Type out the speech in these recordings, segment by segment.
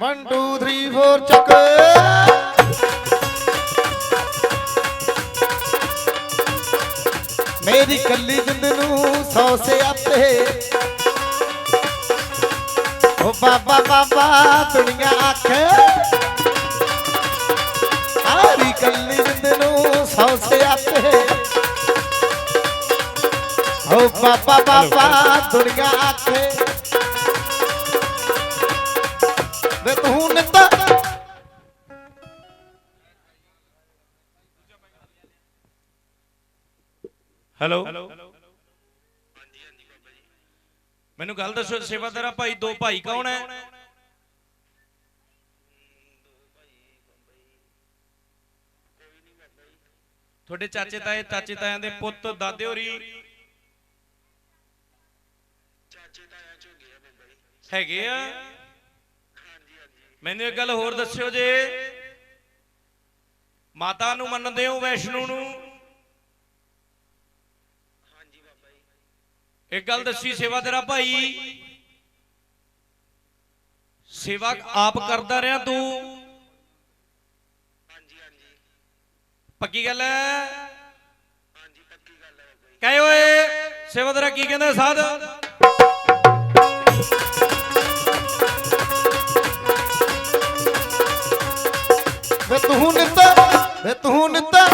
1 2 3 4 ਚੱਕ ਮੇਰੀ ਕੱਲੀ ਜਿੰਦ ਨੂੰ ਸੌ ਸਿਆਪੇ ਓ ਬਾਬਾ ਬਾਬਾ ਦੁਨੀਆ ਆਖੇ। ਆਰੀ ਕੱਲੀ ਜਿੰਦ ਨੂੰ ਸੌ ਸਿਆਪੇ ਓ ਬਾਬਾ ਬਾਬਾ ਦੁਨੀਆ ਆਖੇ। ਹੈਲੋ ਮੈਨੂੰ ਗੱਲ ਦੱਸੋ ਸੇਵਾਦਾਰਾ ਭਾਈ ਦੋ ਭਾਈ ਕੌਣ ਹੈ? ਤੁਹਾਡੇ ਚਾਚੇ ਤਾਏ, ਚਾਚੇ ਤਾਇਆਂ ਦੇ ਪੁੱਤ, ਦਾਦੇ ਹੋਰੀ? ਹੈਗੇ ਆ? ਮੈਨੂੰ ਇੱਕ ਗੱਲ ਹੋਰ ਦੱਸਿਓ ਜੇ। ਮਾਤਾ ਨੂੰ ਮੰਨਦੇ ਹੋ, ਵੈਸ਼ਨੂ ਨੂੰ? ਇੱਕ ਗੱਲ ਦੱਸੀ ਸੇਵਾ ਤੇਰਾ ਭਾਈ। ਸੇਵਾ ਆਪ ਕਰਦਾ ਰਿਹਾ ਤੂੰ। ਪੱਕੀ ਗੱਲ ਹੈ? ਕਹੇ ਓਏ ਸੇਵਾ ਤੇਰਾ ਕੀ ਕਹਿੰਦਾ ਸਾਧ? ਵੇ ਤੂੰ ਨਿੱਤਾ ਵੇ ਤੂੰ ਨਿੱਤਾ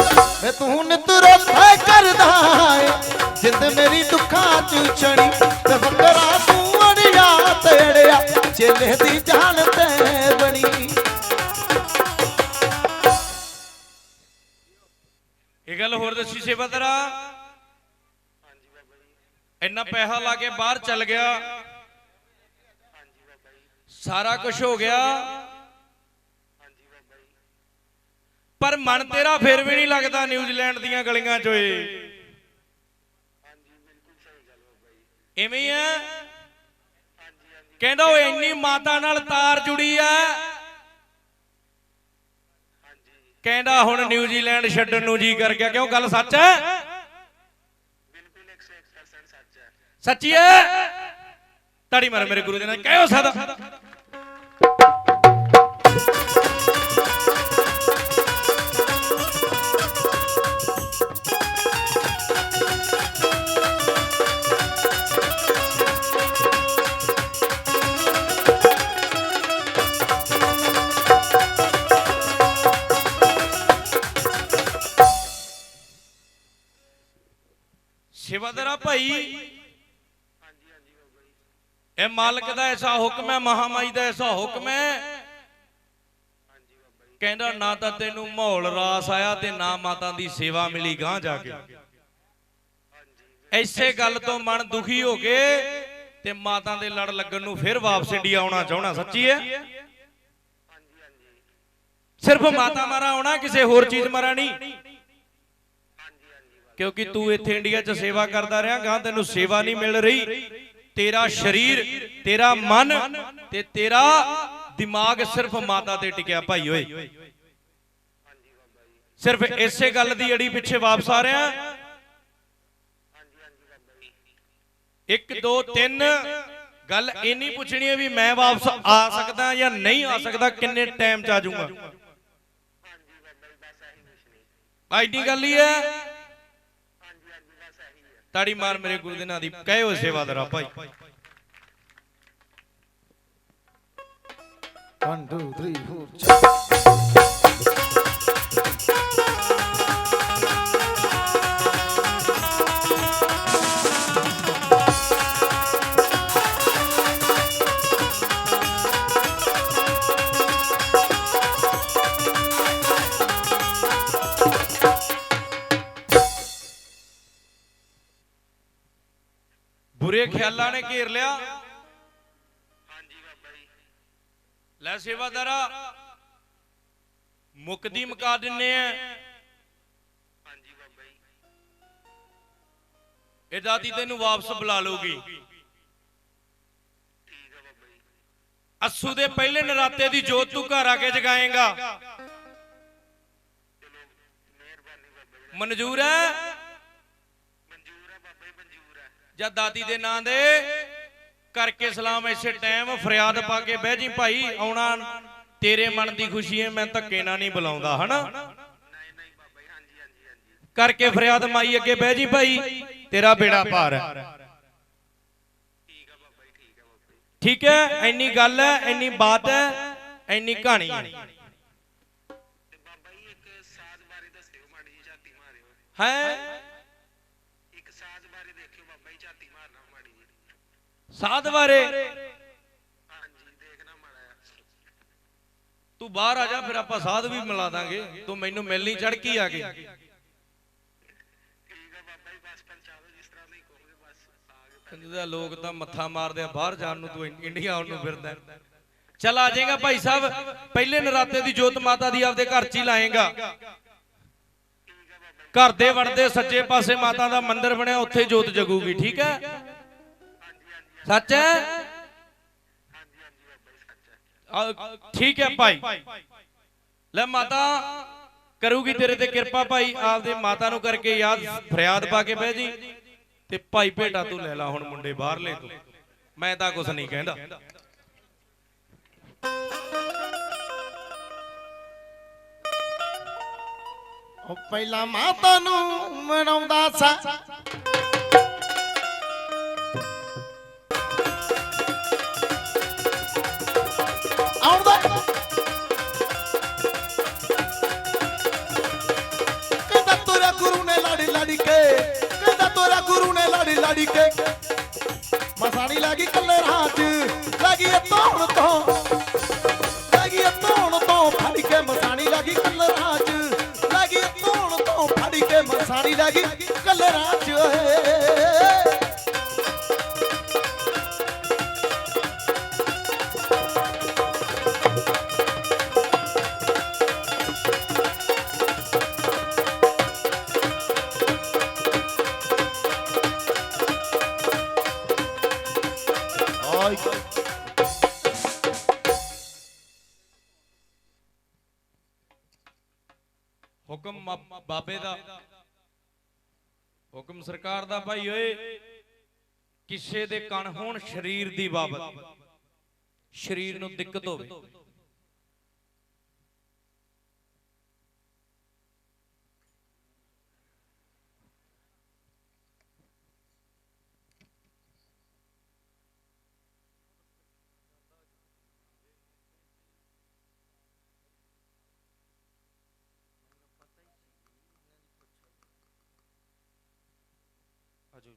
ਵੇ ਤੂੰ ਨਿੱਤ ਰੋਥੇ ਕਰਦਾ ਏ। ਜਿੰਦ ਮੇਰੀ ਦੁੱਖਾਂ ਚ ਛੜੀ ਤੇ ਫਕਰਾ ਤੂੰ ਅੜਿਆ ਤੇੜਿਆ, ਚੇਲੇ ਦੀ ਜਾਨ ਤੇ ਬਣੀ। ਇਹ ਗੱਲ ਹੋਰ ਦੱਸੀ ਸੇਵਾ ਇੰਨਾ ਪੈਸਾ ਲਾ ਕੇ ਬਾਹਰ ਚੱਲ ਗਿਆ। ਸਾਰਾ ਕੁਝ ਹੋ ਗਿਆ। ਪਰ ਮਨ ਤੇਰਾ ਫਿਰ ਵੀ ਨਹੀਂ ਲੱਗਦਾ ਨਿਊਜ਼ੀਲੈਂਡ ਦੀਆਂ ਗਲੀਆਂ 'ਚ ਓਏ। ਐਵੇਂ ਹੀ ਕਹਿੰਦਾ ਓਏ, ਇੰਨੀ ਮਾਤਾ ਨਾਲ ਤਾਰ ਜੁੜੀ ਐ ਕਹਿੰਦਾ ਹੁਣ ਨਿਊਜ਼ੀਲੈਂਡ ਛੱਡਣ ਨੂੰ ਜੀ ਕਰ ਗਿਆ। ਕਿਉਂ? ਗੱਲ ਸੱਚ ਹੈ? ਸੱਚੀ ਹੈ? ਤੜੀ ਮਰ ਮੇਰੇ ਗੁਰੂ ਦੇ ਨਾਲ। ਕਹਿਓ ਸਦਾ। ਭਾਈ। ਇਹ ਮਾਲਕ ਦਾ ਐਸਾ ਹੁਕਮ ਹੈ, ਮਹਾਮਾਈ ਦਾ ਐਸਾ ਹੁਕਮ ਹੈ। ਕਹਿੰਦਾ ਨਾ ਤਾਂ ਤੈਨੂੰ ਮਾਹੌਲ ਰਾਸ ਆਇਆ ਤੇ ਨਾ ਮਾਤਾ ਦੀ ਸੇਵਾ ਮਿਲੀ ਗਾਂ ਜਾ ਕੇ। ਐਸੇ ਗੱਲ ਤੋਂ ਮਨ ਦੁਖੀ ਹੋ ਕੇ ਤੇ ਮਾਤਾ ਦੇ ਲੜ ਲੱਗਣ ਨੂੰ ਫਿਰ ਵਾਪਸ ਇੰਡੀਆ ਆਉਣਾ ਚਾਹਣਾ ਸੱਚੀ ਹੈ? ਸਿਰਫ ਮਾਤਾ ਮਾਰਾ ਆਉਣਾ, ਕਿਸੇ ਹੋਰ ਚੀਜ਼ ਮਾਰਾ ਨਹੀਂ ਕਿਉਂਕਿ ਤੂੰ ਇੱਥੇ ਇੰਡੀਆ 'ਚ ਸੇਵਾ ਕਰਦਾ ਰਿਹਾ ਗਾਂ ਤੈਨੂੰ ਸੇਵਾ ਨਹੀਂ ਮਿਲ ਰਹੀ। ਤੇਰਾ ਸਰੀਰ ਤੇਰਾ ਮਨ ਤੇ ਤੇਰਾ ਦਿਮਾਗ ਸਿਰਫ ਮਾਤਾ ਤੇ ਟਿਕਿਆ ਭਾਈ ਓਏ। ਸਿਰਫ ਇਸੇ ਗੱਲ ਦੀ ਅੜੀ ਪਿੱਛੇ ਵਾਪਸ ਆ ਰਿਹਾ। ਇੱਕ ਦੋ ਤਿੰਨ ਗੱਲ ਇੰਨੀ ਪੁੱਛਣੀ ਹੈ ਵੀ ਮੈਂ ਵਾਪਸ ਆ ਸਕਦਾ ਜਾਂ ਨਹੀਂ ਆ ਸਕਦਾ ਕਿੰਨੇ ਟਾਈਮ ਚ ਆ ਜਾਊਂਗਾ। ਐਡੀ ਗੱਲ ਹੀ ਹੈ। ਤਾੜੀ ਮਾਰ ਮੇਰੇ ਗੁਰੂ ਦੇ ਨਾਂ ਦੀ ਕਹੇ ਹੋ ਸੇਵਾਦਾਰਾ ਭਾਈ 1 ਬੁਰੇ ਖਿਆਲਾਂ ਨੇ ਘੇਰ ਲਿਆ। ਲੈ ਸੇਵਾਦਾਰਾ ਮੁਕਦੀ ਮੁਕਾ ਦਿੰਨੇ ਆ। ਇਹ ਦਾਦੀ ਤੈਨੂੰ ਵਾਪਸ ਬੁਲਾ ਲਊਗੀ। ਅਸੂ ਦੇ ਪਹਿਲੇ ਨਰਾਤੇ ਦੀ ਜੋਤ ਤੂੰ ਘਰ ਆ ਕੇ ਜਗਾਏਗਾ। ਮਨਜ਼ੂਰ ਹੈ? ਜਾਂ ਦਾਦੀ ਦੇ ਨਾਂ ਦੇ ਕਰਕੇ ਸਲਾਮ ਇਸੇ ਟਾਈਮ ਫਰਿਆਦ ਪਾ ਕੇ ਬਹਿ ਜੀ ਭਾਈ, ਆਉਣਾ ਤੇਰੇ ਮਨ ਦੀ ਖੁਸ਼ੀ ਹੈ, ਮੈਂ ਧੱਕੇ ਨਾਲ ਨਹੀਂ ਬੁਲਾਉਂਦਾ, ਹਨਾ? ਕਰਕੇ ਫਰਿਆਦ ਮਾਈ ਅੱਗੇ ਬਹਿ ਜੀ ਭਾਈ, ਤੇਰਾ ਬੇੜਾ ਪਾਰ ਹੈ ਠੀਕ ਹੈ, ਇੰਨੀ ਗੱਲ ਹੈ, ਇੰਨੀ ਬਾਤ ਹੈ, ਇੰਨੀ ਕਹਾਣੀ ਹੈ। ਹੈ ਇੱਕ ਸਾਜ਼ ਬਾਰੇ ਦੇਖਿਓ ਬਾਬਾ ਜੀ ਝਾਤੀ ਮਾਰਨਾ ਮਾੜੀ ਜੀ ਸਾਧ ਬਾਰੇ। ਤੂੰ ਬਾਹਰ ਆ ਜਾ ਫਿਰ ਆਪਾਂ ਸਾਧ ਵੀ ਮਿਲਾ ਦਾਂਗੇ। ਤੂੰ ਮੈਨੂੰ ਮਿਲਣੀ ਚੜ ਕੀ ਆ ਗਈ। ਠੀਕ ਆ ਬਾਬਾ ਜੀ ਬਸ ਪਹੁੰਚਾਓ ਜਿਸ ਤਰ੍ਹਾਂ ਨਹੀਂ ਕਹੋਗੇ ਬਸ ਆ ਗਏ ਕਹਿੰਦੇ ਲੋਕ ਤਾਂ ਮੱਥਾ ਮਾਰਦੇ ਆ ਬਾਹਰ ਜਾਣ ਨੂੰ ਤੂੰ ਇੰਡੀਆ ਆਉਣ ਨੂੰ ਫਿਰਦਾ। ਚੱਲ ਆ ਜਾਏਗਾ ਭਾਈ ਸਾਹਿਬ ਪਹਿਲੇ ਨਰਾਤੇ ਦੀ ਜੋਤ ਮਾਤਾ ਦੀ ਆਪਦੇ ਘਰ 'ਚ ਹੀ ਲਾਏਗਾ। ਘਰ ਦੇ ਵੜਦੇ ਸੱਜੇ ਪਾਸੇ ਮਾਤਾ ਦਾ ਮੰਦਿਰ ਬਣਿਆ ਉੱਥੇ ਜੋਤ ਜਗੂਗੀ ਠੀਕ ਹੈ? ਸੱਚ ਹੈ? ਆ, ਠੀਕ ਹੈ ਭਾਈ। ਲੈ ਮਾਤਾ ਕਰੂਗੀ ਤੇਰੇ ਤੇ ਕਿਰਪਾ ਭਾਈ ਆਪਦੇ ਮਾਤਾ ਨੂੰ ਕਰਕੇ ਯਾਦ ਫਰਿਆਦ ਪਾ ਕੇ ਬਹਿ ਜੀ। ਤੇ ਭਾਈ ਭੇਟਾ ਤੂੰ ਲੈ ਲਾ ਹੁਣ ਮੁੰਡੇ ਬਾਹਰਲੇ ਤੂੰ। ਮੈਂ ਤਾਂ ਕੁਝ ਨਹੀਂ ਕਹਿੰਦਾ। ਉਹ ਪਹਿਲਾਂ ਮਾਤਾ ਨੂੰ ਮਨਾਉਂਦਾ ਸਾ। ਨੇ ਕੇ। ਮਸਾਣੀ ਲੱਗੀ ਕੱਲੇ ਰਾਹ ਚ, ਲੱਗੀ ਇਹ ਧੌਣ ਤੋਂ। ਲੱਗੀ ਇਹ ਧੌਣ ਤੋਂ ਫੜ ਕੇ ਮਸਾਣੀ ਲੱਗੀ ਕੱਲੇ ਰਾਹ ਚ। ਲੱਗੀ ਇਹ ਧੌਣ ਤੋਂ ਫੜ ਕੇ ਮਸਾਣੀ ਲੱਗੀ ਕੱਲੇ ਰਾਹ ਚ। ਹੁਕਮ ਸਰਕਾਰ ਦਾ ਭਾਈ ਓਏ, ਕਿਸੇ ਦੇ ਕਣ ਹੋਣ ਸਰੀਰ ਦੀ ਬਾਬਤ, ਸਰੀਰ ਨੂੰ ਦਿੱਕਤ ਹੋਵੇ ਆਜੋ ਜੀ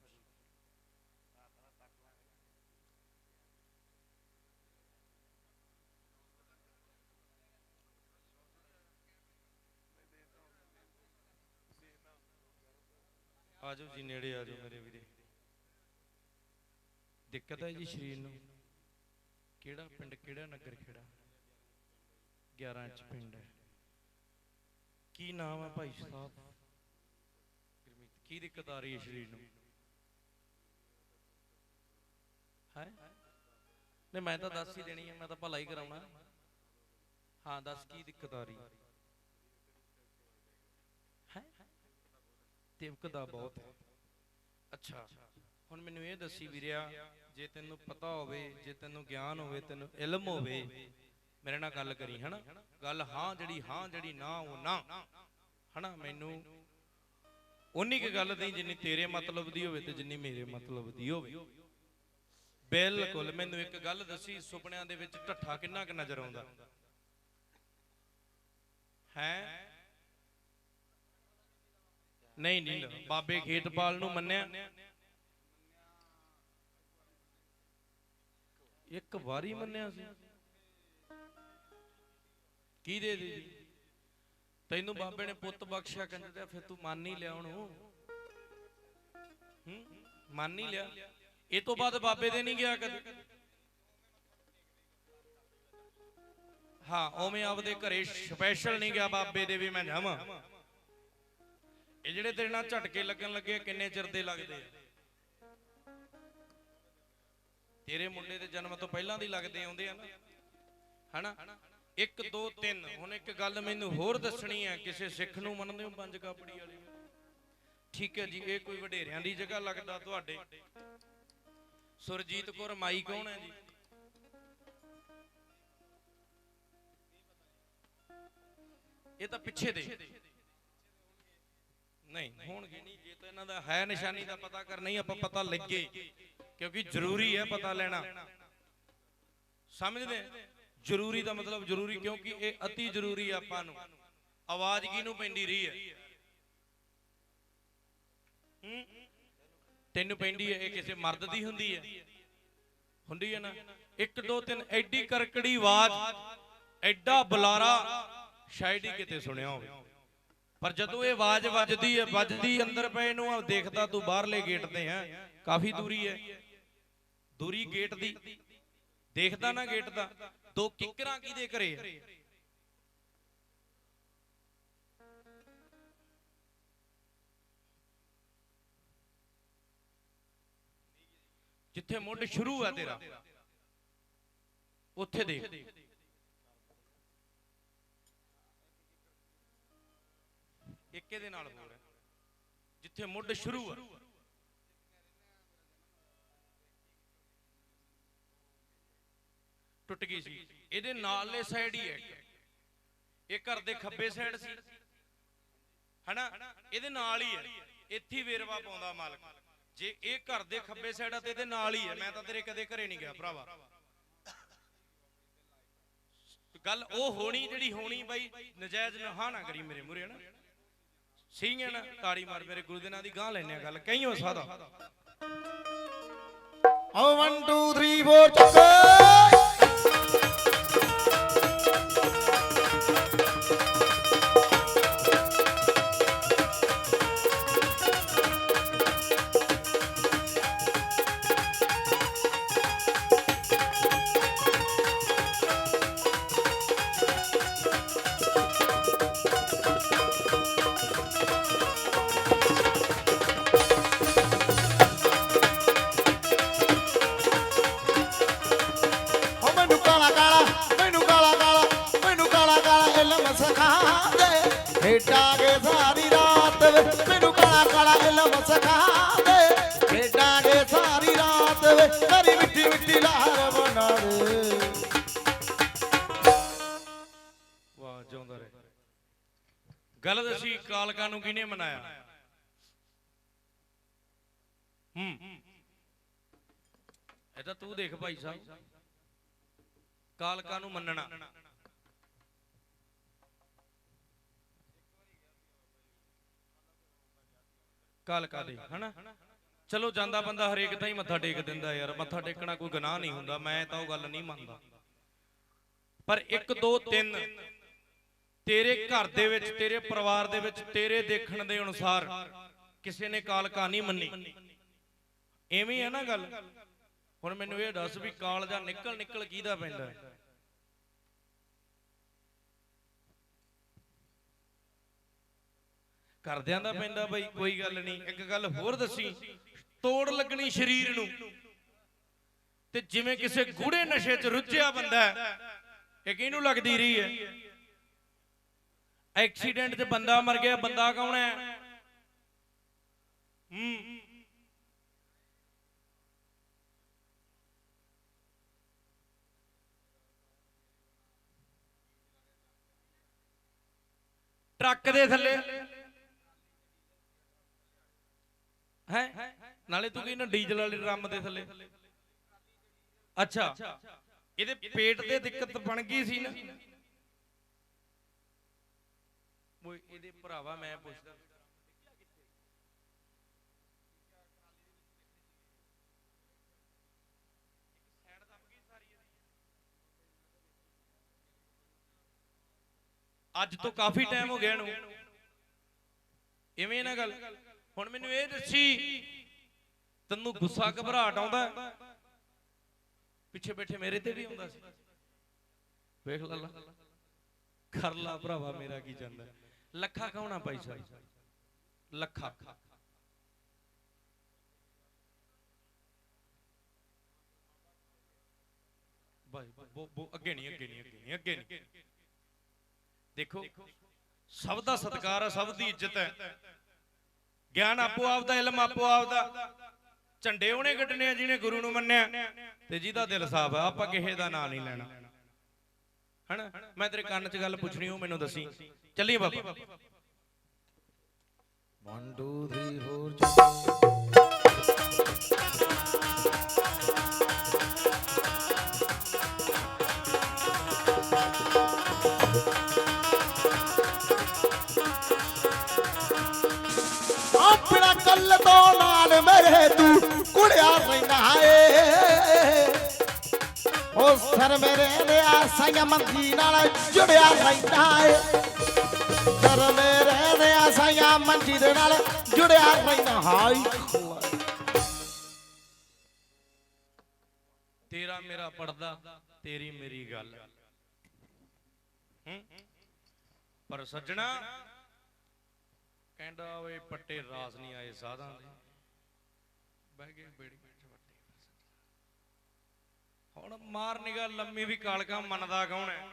ਆਜੋ ਜੀ ਨੇੜੇ ਆਜੋ ਮੇਰੇ ਵੀਰੇ। ਦਿੱਕਤ ਹੈ ਜੀ ਸਰੀਰ ਨੂੰ। ਕਿਹੜਾ ਪਿੰਡ ਕਿਹੜਾ ਨਗਰ ਖੇੜਾ 11 ਚ ਪਿੰਡ ਹੈ। ਕੀ ਨਾਮ ਹੈ ਭਾਈ ਸਾਹਿਬ? ਕੀ ਦਿੱਕਤ ਆ ਰਹੀ ਹੈ ਸਰੀਰ ਨੂੰ? ਹੈ? ਨਹੀਂ ਮੈਂ ਤਾਂ ਦੱਸ ਹੀ ਦੇਣੀ ਹੈ ਮੈਂ ਤਾਂ ਭਲਾ ਹੀ ਕਰਾਉਣਾ। ਹਾਂ ਦੱਸ ਕੀ ਦਿੱਕਤ ਆ ਰਹੀ ਹੈ? ਤਿਵਕਦਾ ਬਹੁਤ ਹੈ। ਅੱਛਾ ਹੁਣ ਮੈਨੂੰ ਇਹ ਦੱਸੀ ਵੀਰਿਆ ਜੇ ਤੈਨੂੰ ਪਤਾ ਹੋਵੇ ਜੇ ਤੈਨੂੰ ਗਿਆਨ ਹੋਵੇ ਤੈਨੂੰ ਇਲਮ ਹੋਵੇ ਮੇਰੇ ਨਾਲ ਗੱਲ ਕਰੀ ਹਨਾ? ਗੱਲ ਹਾਂ ਜਿਹੜੀ ਹਾਂ ਜਿਹੜੀ ਨਾ ਉਹ ਨਾ। ਹਨਾ ਮੈਨੂੰ ਉਨੀ ਕੁ ਗੱਲ ਨਹੀਂ ਜਿੰਨੀ ਤੇਰੇ ਮਤਲਬ ਦੀ ਹੋਵੇ ਤੇ ਜਿੰਨੀ ਮੇਰੇ ਮਤਲਬ ਦੀ ਹੋਵੇ। ਬਿਲਕੁਲ ਮੈਨੂੰ ਇੱਕ ਗੱਲ ਦੱਸੀ ਸੁਪਨਿਆਂ ਦੇ ਵਿੱਚ ਢੱਠਾ ਕਿੰਨਾ ਕੁ ਨਜ਼ਰ ਆਉਂਦਾ? ਹੈ? ਨਹੀਂ ਨਹੀਂ ਬਾਬੇ ਖੇਤਪਾਲ ਨੂੰ ਮੰਨਿਆ। ਇੱਕ ਵਾਰੀ ਮੰਨਿਆ ਸੀ। ਕੀ ਦੇ? ਦੇ ਤੈਨੂੰ ਬਾਬੇ ਨੇ ਪੁੱਤ ਬਖਸ਼ਿਆ ਕਹਿੰਦੇ ਫਿਰ ਤੂੰ ਮੰਨ ਹੀ ਲਿਆ ਹੁਣ ਹੂੰ? ਮੰਨ ਹੀ ਲਿਆ। ਇਹ ਤੋਂ ਬਾਅਦ ਬਾਬੇ ਦੇ ਨਹੀਂ ਗਿਆ ਕਦੇ। ਹਾਂ, ਉਵੇਂ ਆਪਦੇ ਘਰੇ ਸਪੈਸ਼ਲ ਨਹੀਂ ਗਿਆ ਬਾਬੇ ਦੇ ਵੀ ਮੈਂ ਜਾਵਾਂ। ਇਹ ਜਿਹੜੇ ਤੇਰੇ ਨਾਲ ਝਟਕੇ ਲੱਗਣ ਲੱਗੇ ਕਿੰਨੇ ਚਿਰ ਦੇ ਲੱਗਦੇ ਆ? ਤੇਰੇ ਮੁੰਡੇ ਦੇ ਜਨਮ ਤੋਂ ਪਹਿਲਾਂ ਦੀ ਲੱਗਦੇ ਆਉਂਦੇ ਆ ਨਾ। ਹਨਾ? 1 2 3 ਹੁਣ ਇੱਕ ਗੱਲ ਮੈਨੂੰ ਹੋਰ ਦੱਸਣੀ ਹੈ ਕਿਸੇ ਸਿੱਖ ਨੂੰ ਮੰਨਦੇ ਹੋ ਪੰਜ ਕਾਪੜੀ ਵਾਲੀ? ਠੀਕ ਹੈ ਜੀ, ਇਹ ਕੋਈ ਵਡੇਰਿਆਂ ਦੀ ਜਗ੍ਹਾ ਲੱਗਦਾ ਤੁਹਾਡੇ। ਸੁਰਜੀਤ ਕੌਰ, ਮਾਈ ਕੌਣ ਹੈ ਜੀ? ਇਹ ਤਾਂ ਪਿੱਛੇ ਦੇ। ਨਹੀਂ, ਹੋਣਗੇ। ਨਹੀਂ ਜੇ ਤਾਂ ਇਹਨਾਂ ਦਾ ਹੈ ਨਿਸ਼ਾਨੀ ਦਾ ਪਤਾ ਕਰਨਾ ਹੀ ਆਪਾਂ ਪਤਾ ਲੱਗੇ। ਕਿਉਂਕਿ ਜ਼ਰੂਰੀ ਹੈ ਪਤਾ ਲੈਣਾ। ਸਮਝਦੇ? ਜ਼ਰੂਰੀ ਦਾ ਮਤਲਬ ਜ਼ਰੂਰੀ, ਕਿਉਂਕਿ ਇਹ ਅਤੀ ਜ਼ਰੂਰੀ ਆਪਾਂ ਨੂੰ। ਆਵਾਜ਼ ਕਿਹਨੂੰ ਪੈਂਦੀ ਰਹੀ ਹੈ? ਹੂੰ? ਤੈਨੂੰ ਪੈਂਦੀ ਹੈ, ਇਹ ਕਿਸੇ ਮਰਦ ਦੀ ਹੁੰਦੀ ਹੈ? ਹੁੰਦੀ ਹੈ ਨਾ? 1 2 3 ਐਡੀ ਕਰਕੜੀ ਆਵਾਜ਼, ਐਡਾ ਬੁਲਾਰਾ, ਸ਼ਾਇਦ ਹੀ ਕਿਤੇ ਸੁਣਿਆ ਹੋਵੇ। ਪਰ ਜਦੋਂ ਇਹ ਆਵਾਜ਼ ਵੱਜਦੀ ਹੈ, ਵੱਜਦੀ ਅੰਦਰ ਪਏ ਨੂੰ ਆ ਦੇਖਦਾ ਤੂੰ ਬਾਹਰਲੇ ਗੇਟ ਤੇ ਹੈ। ਕਾਫੀ ਦੂਰੀ ਹੈ। ਦੂਰੀ ਗੇਟ ਦੀ। ਦੇਖਦਾ ਨਾ ਗੇਟ ਦਾ। ਦੋ ਕਿੱਕਰਾਂ ਕਿਹਦੇ ਘਰੇ ਆ? ਜਿੱਥੇ ਮੁੱਢ ਸ਼ੁਰੂ ਹੈ ਤੇਰਾ, ਉੱਥੇ ਦੇਖ। ਇੱਕ ਦੇ ਨਾਲ ਹੋ ਰਿਹਾ ਜਿੱਥੇ ਮੁੱਢ ਸ਼ੁਰੂ ਹੈ ਟੁੱਟ ਗਈ ਸੀ। ਇਹਦੇ ਨਾਲਲੇ ਸਾਈਡ ਹੀ ਹੈ ਇਹ ਘਰ ਦੇ ਖੱਬੇ ਸਾਈਡ ਸੀ। ਹਨਾ? ਇਹਦੇ ਨਾਲ ਹੀ ਹੈ। ਇੱਥੇ ਵੇਰਵਾ ਪਾਉਂਦਾ ਮਾਲਕ। ਜੇ ਇਹ ਘਰ ਦੇ ਖੱਬੇ ਸਾਈਡ ਆ ਤੇ ਇਹਦੇ ਨਾਲ ਹੀ ਹੈ। ਮੈਂ ਤਾਂ ਤੇਰੇ ਕਦੇ ਘਰੇ ਨਹੀਂ ਗਿਆ ਭਰਾਵਾ। ਗੱਲ ਉਹ ਹੋਣੀ ਜਿਹੜੀ ਹੋਣੀ ਬਾਈ, ਨਜਾਇਜ਼ ਨਹਾ ਨਾ ਕਰੀ ਮੇਰੇ ਮੂਰੇ ਨਾ ਸਿੰਘ ਤਾੜੀ ਮਾਰ ਮੇਰੇ ਗੁਰੂ ਦੇ ਨਾਂ ਦੀ ਗਾਂ ਲੈਣੇ ਆ ਗੱਲ। ਕਈ ਹੋ ਸਕਦਾ 1 2 3 4 ਚੱਕ ਸਿਖਾ ਦੇ ਖੇਡਾਂਗੇ ਸਾਰੀ ਰਾਤ ਵੇ ਮੇਰੀ ਮਿੱਠੀ ਮਿੱਠੀ ਲਹਿਰ ਬਣਾ ਦੇ ਵਾਹ, ਜਿਉਂਦਾ ਰਹੇ। ਗੱਲ ਦੱਸੀ ਕਾਲਕਾ ਨੂੰ ਕਿਹਨੇ ਮਨਾਇਆ? ਹੂੰ। ਇਹ ਤਾਂ ਤੂੰ ਦੇਖ ਭਾਈ ਸਾਹਿਬ। ਕਾਲਕਾ ਨੂੰ ਮੰਨਣਾ। ਕਾਲਕਾ ਦੇ ਹਨਾ? ਚਲੋ ਜਾਂਦਾ ਬੰਦਾ ਹਰੇਕ ਤਾਂ ਹੀ ਮੱਥਾ ਟੇਕ ਦਿੰਦਾ ਯਾਰ, ਮੱਥਾ ਟੇਕਣਾ ਕੋਈ ਗੁਨਾਹ ਨਹੀਂ ਹੁੰਦਾ, ਮੈਂ ਤਾਂ ਉਹ ਗੱਲ ਨਹੀਂ ਮੰਨਦਾ। ਪਰ 1 2 3 ਤੇਰੇ ਘਰ ਦੇ ਵਿੱਚ, ਤੇਰੇ ਪਰਿਵਾਰ ਦੇ ਵਿੱਚ, ਤੇਰੇ ਦੇਖਣ ਦੇ ਅਨੁਸਾਰ ਕਿਸੇ ਨੇ ਕਾਲਕਾ ਨਹੀਂ ਮੰਨੀ? ਐਵੇਂ ਹੈ ਨਾ ਗੱਲ? ਹੁਣ ਮੈਨੂੰ ਇਹ ਦੱਸ ਵੀ ਕਾਲ ਜਾਂ ਨਿਕਲ ਨਿਕਲ ਕਿਹਦਾ ਪੈਂਦਾ? ਹੈ? ਘਰਦਿਆਂ ਦਾ ਪੈਂਦਾ ਬਈ, ਕੋਈ ਗੱਲ ਨਹੀਂ। ਇੱਕ ਗੱਲ ਹੋਰ ਦੱਸੀ। ਤੋੜ ਲੱਗਣੀ ਸਰੀਰ ਨੂੰ। ਤੇ ਜਿਵੇਂ ਕਿਸੇ ਗੂੜੇ ਨਸ਼ੇ 'ਚ ਰੁੱਝਿਆ ਬੰਦਾ ਇਹ ਕਿਹਨੂੰ ਲੱਗਦੀ ਰਹੀ ਹੈ। ਐਕਸੀਡੈਂਟ 'ਚ ਬੰਦਾ ਮਰ ਗਿਆ, ਬੰਦਾ ਕੌਣ ਹੈ? ਹੂੰ। ਟਰੱਕ ਦੇ ਥੱਲੇ। ਹੈ? ਨਾਲੇ ਤੂੰ ਕਹਿੰਦਾ ਡੀਜ਼ਲ ਵਾਲੇ ਡਰਮ ਦੇ ਥੱਲੇ। ਅੱਛਾ। ਇਹਦੇ ਪੇਟ ਤੇ ਦਿੱਕਤ ਬਣ ਗਈ ਸੀ ਨਾ। ਓਏ, ਇਹਦੇ ਭਰਾਵਾ ਮੈਂ ਪੁੱਛਦਾ। ਅੱਜ ਤੋਂ ਕਾਫੀ ਟਾਈਮ ਹੋ ਗਿਆ ਇਹਨੂੰ। ਇਵੇਂ ਨਾ ਗੱਲ। ਹੁਣ ਮੈਨੂੰ ਇਹ ਦੱਸੀ ਤੈਨੂੰ ਗੁੱਸਾ ਘਬਰਾਹਟ ਆਉਂਦਾ? ਪਿੱਛੇ ਬੈਠੇ ਮੇਰੇ ਤੇ ਵੀ ਆਉਂਦਾ ਸੀ। ਵੇਖ ਲਾ ਲਾ। ਕਰ ਲਾ ਭਰਾਵਾ ਮੇਰਾ ਕੀ ਜਾਂਦਾ? ਲੱਖਾ ਕੌਣਾ ਭਾਈ ਸਾਹਿਬ ਲੱਖਾ। ਭਾਈ ਬੋ ਬੋ ਅੱਗੇ ਨਹੀਂ ਅੱਗੇ ਨਹੀਂ ਅੱਗੇ ਨਹੀਂ ਅੱਗੇ ਨਹੀਂ। ਦੇਖੋ ਸਭ ਦਾ ਸਤਿਕਾਰ ਹੈ ਸਭ ਦੀ ਇੱਜ਼ਤ ਹੈ। ਗਿਆਨ ਆਪੋ ਆਪ ਦਾ ਇਲਮ ਆਪੋ ਆਪ ਦਾ ਝੰਡੇ ਉਹਨੇ ਕੱਢਣੇ ਆ ਜਿਹਨੇ ਗੁਰੂ ਨੂੰ ਮੰਨਿਆ। ਤੇ ਜਿਹਦਾ ਦਿਲ ਸਾਫ਼ ਆ, ਆਪਾਂ ਕਿਸੇ ਦਾ ਨਾਂ ਨਹੀਂ ਲੈਣਾ। ਹਨਾ? ਮੈਂ ਤੇਰੇ ਕੰਨ 'ਚ ਗੱਲ ਪੁੱਛਣੀ, ਉਹ ਮੈਨੂੰ ਦੱਸੀ। ਚੱਲੀ ਬਾਬਾ। 1 2 3 4 ਆਪਣਾ ਤੋਂ ਨਾਲ ਮੇਰੇ ਤੂੰ ਕੁੜਿਆ ਰਹਿਣਾ ਏ। ਉਹ ਸਰ ਮੇਰੇ ਦੇ ਆਸਾਂ ਮੰਦੀ ਨਾਲ ਜੁੜਿਆ ਰਹਿਣਾ ਏ। ਸਰ ਮੇਰੇ ਦੇ ਆਸਾਂ ਮੰਦੀ ਦੇ ਨਾਲ ਜੁੜਿਆ ਰਹਿਣਾ ਹਾਈ ਤੇਰਾ ਮੇਰਾ ਪੜਦਾ ਤੇਰੀ ਮੇਰੀ ਗੱਲ। ਪਰ ਸੱਜਣਾ ਕਹਿੰਦਾ ਓਏ ਪੱਟੇ ਰਾਸ ਨਹੀਂ ਆਏ ਸਾਧਾਂ ਦੇ। ਬਹਿ ਗਏ ਬੇੜੀ ਵਿੱਚ ਵੱਟੇ ਹੁਣ ਮਾਰ ਨਿਗਾ ਲੰਮੀ ਵੀ ਕਾਲਕਾ ਮੰਨਦਾ ਕੌਣ ਹੈ?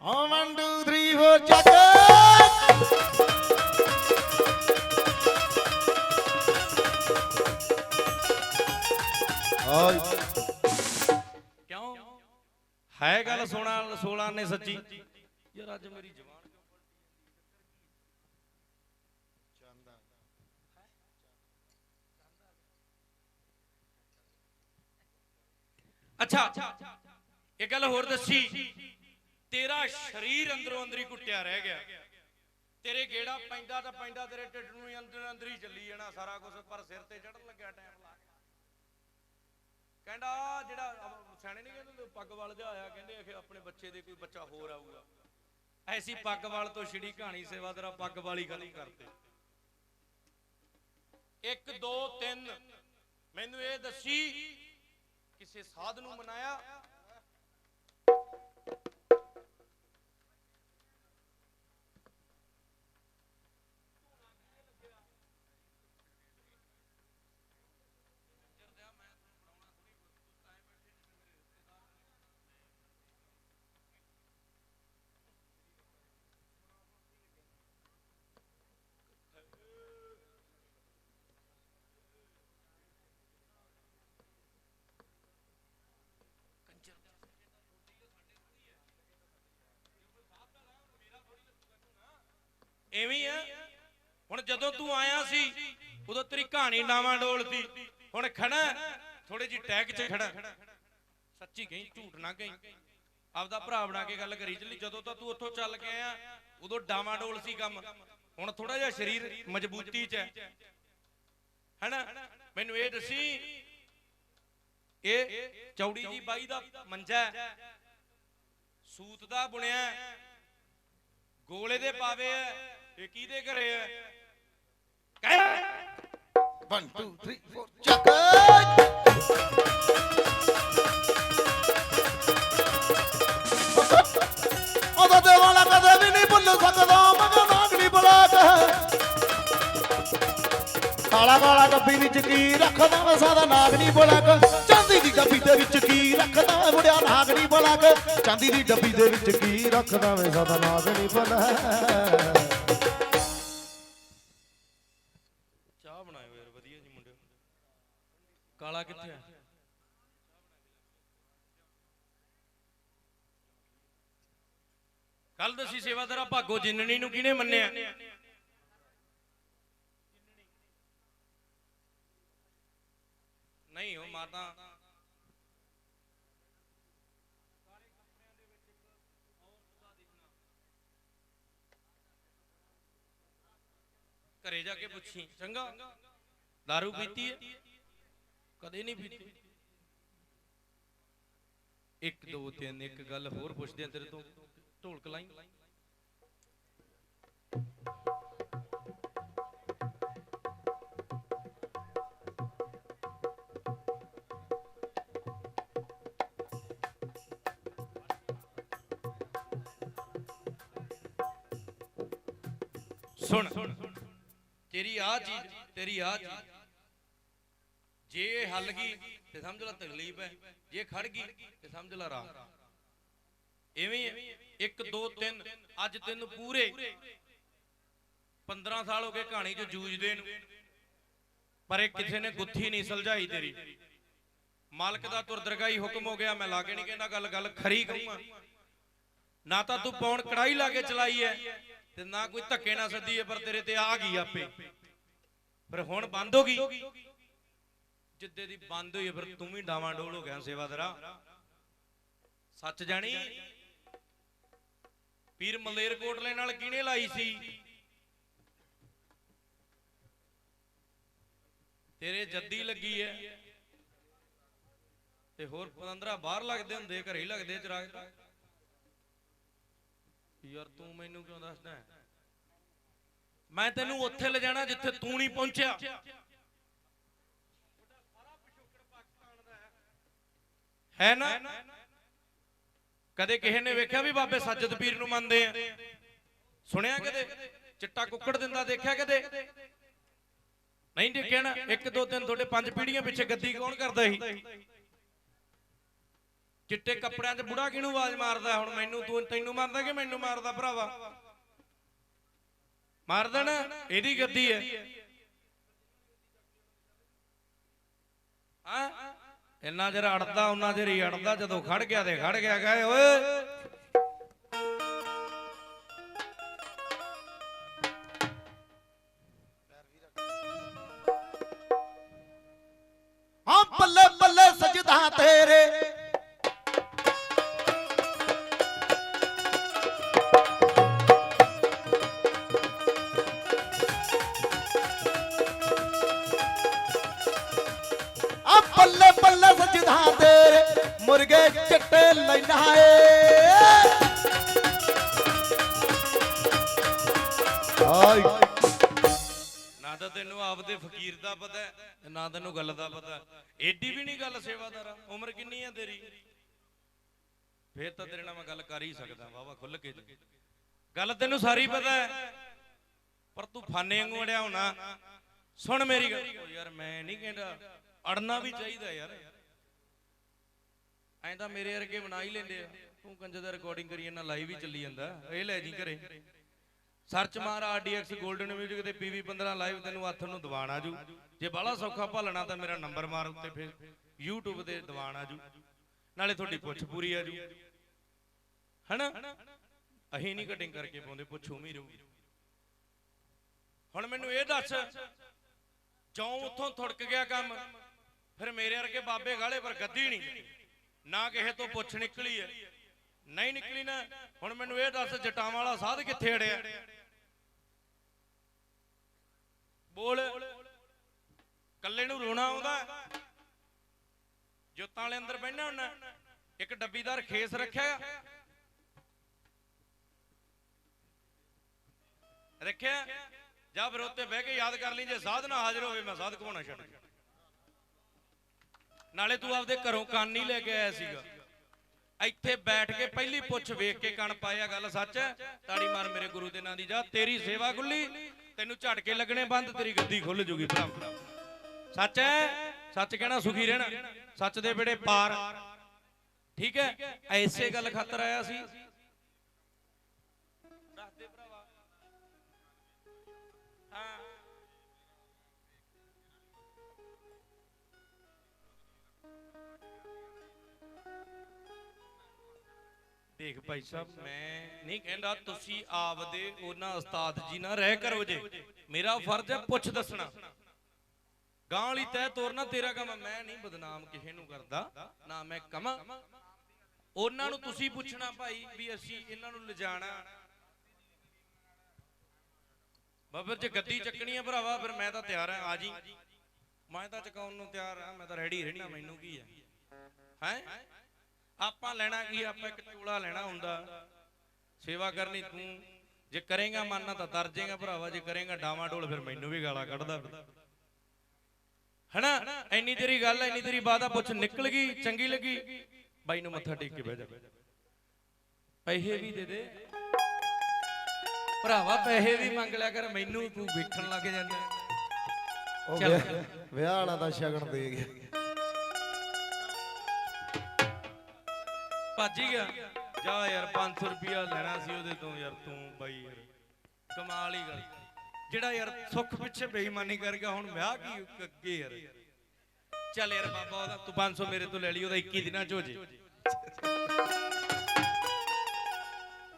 Oh, one, two, three, four, ਚੱਕ। ਕਿਉਂ? ਹੈ ਗੱਲ ਸੋਣਾ 16 ਨੇ ਸੱਚੀ? ਯਾਰ ਅੱਜ ਮੇਰੀ ਜ਼ਬਾਨ ਅੱਛਾ ਇਹ ਗੱਲ ਹੋਰ ਦੱਸੀ। ਤੇਰਾ ਸਰੀਰ ਅੰਦਰੋਂ ਅੰਦਰ ਹੀ ਕੁੱਟਿਆ ਰਹਿ ਗਿਆ। ਤੇਰੇ ਗੇੜਾ ਪੈਂਦਾ ਤਾਂ ਪੈਂਦਾ, ਤੇਰੇ ਢਿੱਡ ਨੂੰ ਹੀ ਅੰਦਰ ਅੰਦਰ ਹੀ ਚੱਲੀ ਜਾਣਾ ਸਾਰਾ ਕੁਝ ਪਰ ਸਿਰ ਤੇ ਚੜਨ ਲੱਗਿਆ ਟਾਈਮ ਕਹਿੰਦਾ, ਆਹ ਜਿਹੜਾ ਆਹ ਸਿਆਣੇ ਨਹੀਂ ਕਹਿੰਦੇ ਪੱਗ ਵਾਲ ਜਿਹਾ ਆਇਆ, ਕਹਿੰਦੇ ਆਖੇ ਆਪਣੇ ਬੱਚੇ ਦੇ ਕੋਈ ਬੱਚਾ ਹੋਰ ਆਊਗਾ। ਐਸੀ ਪੱਗ ਵਾਲ ਤੋਂ ਛਿੜੀ ਕਹਾਣੀ ਸੇਵਾਦਾਰਾ ਪੱਗ ਵਾਲੀ ਗੱਲ ਕਰਤੇ 1 2 3 ਮੈਨੂੰ ਇਹ ਦੱਸੀ, ਕਿਸੇ ਸਾਧ ਨੂੰ ਮਨਾਇਆ ਐਵੇਂ ਆ। ਹੁਣ ਜਦੋਂ ਤੂੰ ਆਇਆ ਸੀ, ਉਦੋਂ ਤੇਰੀ ਕਹਾਣੀ ਨਾਵਾਂ ਡੋਲਦੀ। ਹੁਣ ਖੜਾ ਥੋੜੇ ਜੀ ਟੈਗ 'ਚ ਖੜਾ। ਸੱਚੀ ਕਹੀਂ, ਝੂਠ ਨਾ ਕਹੀਂ। ਆਪਦਾ ਭਰਾ ਬਣਾ ਕੇ ਗੱਲ ਕਰੀ ਚੱਲੀ। ਜਦੋਂ ਤਾਂ ਤੂੰ ਉੱਥੋਂ ਚੱਲ ਕੇ ਆਇਆ, ਉਦੋਂ ਡਾਵਾਂ ਡੋਲ ਸੀ ਕੰਮ। ਹੁਣ ਥੋੜਾ ਜਿਹਾ ਸਰੀਰ ਮਜ਼ਬੂਤੀ 'ਚ ਹੈ। ਹੈਨਾ? ਮੈਨੂੰ ਇਹ ਦੱਸੀ, ਇਹ ਚੌੜੀ ਜੀ ਬਾਈ ਦਾ ਮੰਜਾ ਸੂਤ ਦਾ ਬੁਣਿਆ ਗੋਲੇ ਦੇ ਪਾਵੇ ਹੈ। ਇਹ ਕਿਹਦੇ ਘਰੇ ਐ ਕਹਿ। 1 2 3 4 ਚੱਕ। ਉਹਦਾ ਦੇ ਵਾਲਾ ਕਦੇ ਵੀ ਨਹੀਂ ਭੁੱਲ ਸਕਦਾ, ਮਗਰ ਨਾਗਣੀ ਬਲਾਕ। ਕਾਲਾ ਕਾਲਾ ਡੱਬੀ ਵਿੱਚ ਕੀ ਰੱਖਦਾ ਵੇ ਸਾਦਾ ਨਾਗਣੀ ਬਲਾਕ? ਚਾਂਦੀ ਦੀ ਗੱਬੀ ਦੇ ਵਿੱਚ ਕੀ ਰੱਖਦਾ ਵੇ ਮੁੰਡਿਆ ਨਾਗਣੀ ਬਲਾਕ? ਚਾਂਦੀ ਦੀ ਡੱਬੀ ਦੇ ਵਿੱਚ ਕੀ ਰੱਖਦਾ ਵੇ ਸਾਦਾ ਨਾਗਣੀ ਬਲਾਕ? ਕਾਲਾ ਕਿੱਥੇ ਆ? ਕੱਲ ਦਸੀ ਸੇਵਾਦਾਰਾ ਭਾਗੋ ਜਿੰਨਣੀ ਨੂੰ ਕਿਹਨੇ ਮੰਨਿਆ? ਨਹੀਂ, ਉਹ ਮਾਤਾ। ਘਰੇ ਜਾ ਕੇ ਪੁੱਛੀ। ਚੰਗਾ। दारू ਪੀਤੀ ਹੈ? ਕਦੇ ਨਹੀਂ ਪੀਤੀ। ਇੱਕ, ਦੋ, ਤਿੰਨ, ਇੱਕ ਗੱਲ ਹੋਰ ਪੁੱਛਦੇ ਆ ਤੇਰੇ ਤੋਂ। ਢੋਲਕ ਲਾਈ। ਸੁਣ। ਤੇਰੀ ਆ ਚੀਜ਼, ਤੇਰੀ ਆ ਚੀਜ਼। ਜੇ ਇਹ ਹੱਲ ਗਈ ਤੇ ਸਮਝ ਲਾ ਤਕਲੀਫ ਹੈ। ਜੇ ਖੜ ਗਈ, ਤੇ ਸਮਝ ਲੈ ਰਾਹ। ਐਵੇਂ 1 2 3 ਅੱਜ ਤੈਨੂੰ ਪੂਰੇ 15 ਸਾਲ ਹੋ ਗਏ ਕਹਾਣੀ 'ਚ ਜੂਝਦੇ ਨੂੰ। ਪਰ ਇਹ ਕਿਸੇ ਨੇ ਗੁੱਥੀ ਨਹੀਂ ਸੁਲਝਾਈ ਤੇਰੀ। ਮਾਲਕ ਦਾ ਤੁਰਦਰਗਾਈ ਹੁਕਮ ਹੋ ਗਿਆ, ਮੈਂ ਲਾਗੇ ਨਹੀਂ ਕਹਿੰਦਾ ਗੱਲ ਗੱਲ ਖਰੀ ਕਹੂੰਗਾ। ਨਾ ਤਾਂ ਤੂੰ ਪੌਣ ਕੜਾਈ ਲਾ ਕੇ ਚਲਾਈ ਐ ਤੇ ਨਾ ਕੋਈ ਧੱਕੇ ਨਾਲ ਸੱਦੀ ਐ ਪਰ ਤੇਰੇ ਤੇ ਆ ਗਈ ਆਪੇ। ਪਰ ਹੁਣ ਬੰਦ ਹੋ ਗਈ। ਜਿੱਦੇ ਦੀ ਬੰਦ ਹੋਈ ਫਿਰ ਤੂੰ ਵੀ ਡਾਵਾਂ ਡੋਲ ਹੋ ਗਿਆ ਸੇਵਾਦਾਰਾ ਸੱਚ ਜਾਣੀ, ਪੀਰ ਮਲੇਰ ਕੋਟਲੇ ਨਾਲ ਕਿਹਨੇ ਲਾਈ ਸੀ? ਤੇਰੇ ਜੱਦੀ ਲੱਗੀ ਐ। ਤੇ ਹੋਰ 15 ਬਾਹਰ ਲੱਗਦੇ ਹੁੰਦੇ, ਘਰੇ ਹੀ ਲੱਗਦੇ ਚਰਾਗ ਤਾਂ। ਯਾਰ ਤੂੰ ਮੈਨੂੰ ਕਿਉਂ ਦੱਸਦਾ ਮੈਂ ਤੈਨੂੰ ਉੱਥੇ ਲੈ ਜਾਣਾ ਜਿੱਥੇ ਤੂੰ ਨਹੀਂ ਪਹੁੰਚਿਆ। ਹੈ ਨਾ? ਕਦੇ ਕਿਸੇ ਨੇ ਵੇਖਿਆ ਵੀ ਬਾਬੇ ਸੱਜਦ ਪੀਰ ਨੂੰ ਮੰਨਦੇ ਆ? ਸੁਣਿਆ ਕਦੇ? ਚਿੱਟਾ ਕੁੱਕੜ ਦਿੰਦਾ, ਦੇਖਿਆ ਕਦੇ? ਨਹੀਂ ਦੇਖਿਆ ਨਾ? ਇੱਕ, ਦੋ ਦਿਨ ਤੁਹਾਡੇ ਪੰਜ ਪੀੜੀਆਂ ਪਿੱਛੇ ਗੱਦੀ ਕੌਣ ਕਰਦਾ ਸੀ? ਚਿੱਟੇ ਕੱਪੜਿਆਂ 'ਚ ਬੁੜਾ ਕਿਹਨੂੰ ਆਵਾਜ਼ ਮਾਰਦਾ? ਹੁਣ ਮੈਨੂੰ ਤੂੰ ਤੈਨੂੰ ਮਾਰਦਾ ਕਿ ਮੈਨੂੰ ਮਾਰਦਾ ਭਰਾਵਾ? ਮਾਰਦਾ ਨਾ ਇਹਦੀ ਗੱਦੀ ਹੈ। ਇੰਨਾ ਚਿਰ ਅੜਦਾ ਉਹਨਾਂ ਚਿਰ ਹੀ ਅੜਦਾ, ਜਦੋਂ ਖੜ ਗਿਆ ਤੇ ਖੜ ਗਿਆ ਗਏ ਓਏ ਨਾ ਤਾਂ ਤੈਨੂੰ ਆਪਦੇ ਫਕੀਰ ਦਾ ਪਤਾ ਹੈ, ਤੇ ਨਾ ਤੈਨੂੰ ਗੱਲ ਦਾ ਪਤਾ ਏਡੀ ਵੀ ਨਹੀਂ ਗੱਲ ਸੇਵਾਦਾਰਾ ਉਮਰ ਕਿੰਨੀ ਹੈ ਤੇਰੀ? ਫੇਰ ਤਾਂ ਤੇਰੇ ਨਾਲ ਮੈਂ ਗੱਲ ਕਰ ਹੀ ਸਕਦਾ। ਵਾਵਾ ਖੁੱਲ ਕੇ ਜੀ। ਗੱਲ ਤੈਨੂੰ ਸਾਰੀ ਪਤਾ ਹੈ। ਪਰ ਤੂੰ ਫਾਨੇ ਵਾਂਗੂ ਅੜਿਆ ਹੋਣਾ। ਸੁਣ ਮੇਰੀ ਗੱਲ। ਯਾਰ ਮੈਂ ਨਹੀਂ ਕਹਿੰਦਾ। ਅੜਨਾ ਵੀ ਚਾਹੀਦਾ ਯਾਰ। ਐਂ ਤਾਂ ਮੇਰੇ ਵਰਗੇ ਬਣਾ ਹੀ ਲੈਂਦੇ ਆ। ਤੂੰ ਕੰਜ ਦਾ ਰਿਕਾਰਡਿੰਗ ਕਰੀ ਜਾਂਦਾ ਲਾਈਵ ਹੀ ਚੱਲੀ ਜਾਂਦਾ। ਇਹ ਲੈ ਜੀ ਘਰੇ। ਸਰਚ ਮਾਰ, ਆਰਡੀਐਕਸ 골ਡਨ ਮਿਊਜ਼ਿਕ ਤੇ ਪੀਵੀ 15 ਲਾਈਵ ਤੈਨੂੰ ਹੱਥ ਨੂੰ ਦੀਵਾਨ ਆਜੂ ਜੇ ਬਾਲਾ ਸੌਖਾ ਭਾਲਣਾ ਤਾਂ ਮੇਰਾ ਨੰਬਰ ਮਾਰ ਉੱਤੇ ਫਿਰ YouTube ਤੇ ਦੀਵਾਨ ਆਜੂ ਨਾਲੇ ਤੁਹਾਡੀ ਪੁੱਛ ਪੂਰੀ ਆਜੂ ਹਨਾ? ਅਹੀਂ ਨਹੀਂ ਕਟਿੰਗ ਕਰਕੇ ਪਾਉਂਦੇ, ਪੁੱਛੂ ਮੀ ਰਹੂ ਹੁਣ ਮੈਨੂੰ ਇਹ ਦੱਸ, ਜੋਂ ਉੱਥੋਂ ਥੁੜਕ ਗਿਆ ਕੰਮ, ਫਿਰ ਮੇਰੇ ਵਰਗੇ ਬਾਬੇ ਗਾਲੇ ਪਰ ਗੱਦੀ ਨਹੀਂ। ਨਾ ਕਿਸੇ ਤੋਂ ਪੁੱਛ ਨਿਕਲੀ ਐ ਨਹੀਂ ਨਿਕਲੀ ਨਾ। ਹੁਣ ਮੈਨੂੰ ਇਹ ਦੱਸ, ਜਟਾਵਾਂ ਵਾਲਾ ਸਾਧ ਕਿੱਥੇ ਅੜਿਆ? ਬੋਲ। ਕੱਲੇ ਨੂੰ ਰੋਣਾ ਆਉਂਦਾ। ਜੋਤਾਂ ਵਾਲੇ ਅੰਦਰ ਬੈਠਣਾ ਹੁੰਨਾ ਇੱਕ ਡੱਬੀਦਾਰ ਖੇਸ ਰੱਖਿਆ। ਰੱਖਿਆ। ਜਾਂ ਫਿਰ ਉੱਤੇ ਬਹਿ ਕੇ ਯਾਦ ਕਰ ਲਈ। ਜੇ ਸਾਧ ਨਾ ਹਾਜ਼ਰ ਹੋਵੇ, ਮੈਂ ਸਾਧ ਘਵਾਉਣਾ ਛੱਡ ਨਾਲੇ ਤੂੰ ਆਪਦੇ ਘਰੋਂ ਕੰਨ ਨਹੀਂ ਲੈ ਕੇ ਆਇਆ ਸੀਗਾ। ਇੱਥੇ ਬੈਠ ਕੇ ਪਹਿਲੀ ਪੁੱਛ ਵੇਖ ਕੇ ਕਣ ਪਾਇਆ ਗੱਲ ਸੱਚ? ਹੈ ਤਾੜੀ ਮਾਰ ਮੇਰੇ ਗੁਰੂ ਦੇ ਨਾਂ ਦੀ ਜਾ, ਤੇਰੀ ਸੇਵਾ ਖੁੱਲੀ ਤੈਨੂੰ ਝਟਕੇ ਲੱਗਣੇ ਬੰਦ, ਤੇਰੀ ਗੱਦੀ ਖੁੱਲ ਜੂਗੀ ਭਰਾ। ਸੱਚ ਹੈ? ਸੱਚ ਕਹਿਣਾ ਸੁਖੀ ਰਹਿਣਾ। ਸੱਚ ਦੇ ਬੇੜੇ ਪਾਰ। ਠੀਕ ਹੈ? ਐਸੇ ਗੱਲ ਖਾਤਰ ਆਇਆ ਸੀ। ਦੇਖ ਭਾਈ ਸਾਹਿਬ ਮੈਂ ਨਹੀਂ ਕਹਿੰਦਾ ਤੁਸੀਂ ਆਪਦੇ ਉਹਨਾਂ ਉਸਤਾਦ ਜੀ ਨਾਲ ਰਹਿ ਕਰੋ ਜੇ। ਮੇਰਾ ਫਰਜ਼ ਹੈ ਪੁੱਛ ਦੱਸਣਾ। ਗਾਂ ਵਾਲੀ ਤੈ ਤੋਰਨਾ ਤੇਰਾ ਕੰਮ। ਮੈਂ ਨਹੀਂ ਬਦਨਾਮ ਕਿਸੇ ਨੂੰ ਕਰਦਾ। ਨਾ ਮੈਂ ਕਮਾ। ਉਹਨਾਂ ਨੂੰ ਤੁਸੀਂ ਪੁੱਛਣਾ ਭਾਈ ਵੀ ਅਸੀਂ ਇਹਨਾਂ ਨੂੰ ਲਿਜਾਣਾ। ਬਾਬਰ ਜੇ ਗੱਦੀ ਚੱਕਣੀ ਹੈ ਭਰਾਵਾ ਫਿਰ ਮੈਂ ਤਾਂ ਤਿਆਰ ਹਾਂ ਆ ਜੀ। ਮੈਂ ਤਾਂ ਚਕਾਉਣ ਨੂੰ ਤਿਆਰ ਹਾਂ ਮੈਂ ਤਾਂ ਰੈਡੀ ਰਹਿਣਾ ਮੈਨੂੰ ਕੀ ਹੈ? ਹੈ? ਆਪਾਂ ਲੈਣਾ ਕੀ ਆਪਾਂ ਇੱਕ ਚੂਲਾ ਲੈਣਾ ਹੁੰਦਾ। ਸੇਵਾ ਕਰਨੀ ਤੂੰ। ਜੇ ਕਰੇਗਾ ਮੰਨਣਾ ਤਾਂ ਤਰ ਜਾਏਗਾ ਭਰਾਵਾ ਜੇ ਕਰੇਗਾ ਡਾਵਾਂ ਡੋਲ ਫਿਰ ਮੈਨੂੰ ਵੀ ਗਾਲਾਂ ਕੱਢਦਾ ਹਨਾ? ਇੰਨੀ ਤੇਰੀ ਗੱਲ ਇੰਨੀ ਤੇਰੀ ਬਾਤ ਆ ਪੁੱਛ ਨਿਕਲ ਗਈ ਚੰਗੀ ਲੱਗੀ। ਬਾਈ ਨੂੰ ਮੱਥਾ ਟੇਕ ਕੇ ਬਹਿ ਜਾ। ਪੈਸੇ ਵੀ ਦੇ ਦੇ। ਭਰਾਵਾ ਪੈਸੇ ਵੀ ਮੰਗ ਲਿਆ ਕਰ ਮੈਨੂੰ ਤੂੰ ਵੇਖਣ ਲੱਗ ਜਾਂਦਾ ਚੱਲ। ਵਿਆਹ ਵਾਲਾ ਦਾ ਸ਼ਗਨ ਦੇ ਗਿਆ। ਭੱਜ ਹੀ ਗਿਆ। ਜਾ ਯਾਰ 500 ਰੁਪਿਆ ਲੈਣਾ ਸੀ ਉਹਦੇ ਤੋਂ, ਯਾਰ ਤੂੰ ਬਾਈ ਯਾਰ, ਕਮਾਲ ਹੀ ਗੱਲ। ਜਿਹੜਾ ਯਾਰ ਸੁੱਖ ਪਿੱਛੇ ਬੇਈਮਾਨੀ ਕਰ ਗਿਆ, ਹੁਣ ਵਿਆਹ ਕੀ ਅੱਗੇ ਯਾਰ। ਚੱਲ ਯਾਰ ਬਾਬਾ, ਉਹਦਾ ਤੂੰ 500 ਮੇਰੇ ਤੋਂ ਲੈ ਲਈ, ਉਹਦਾ 21 ਦਿਨਾਂ ਚ ਹੋ ਜੇ।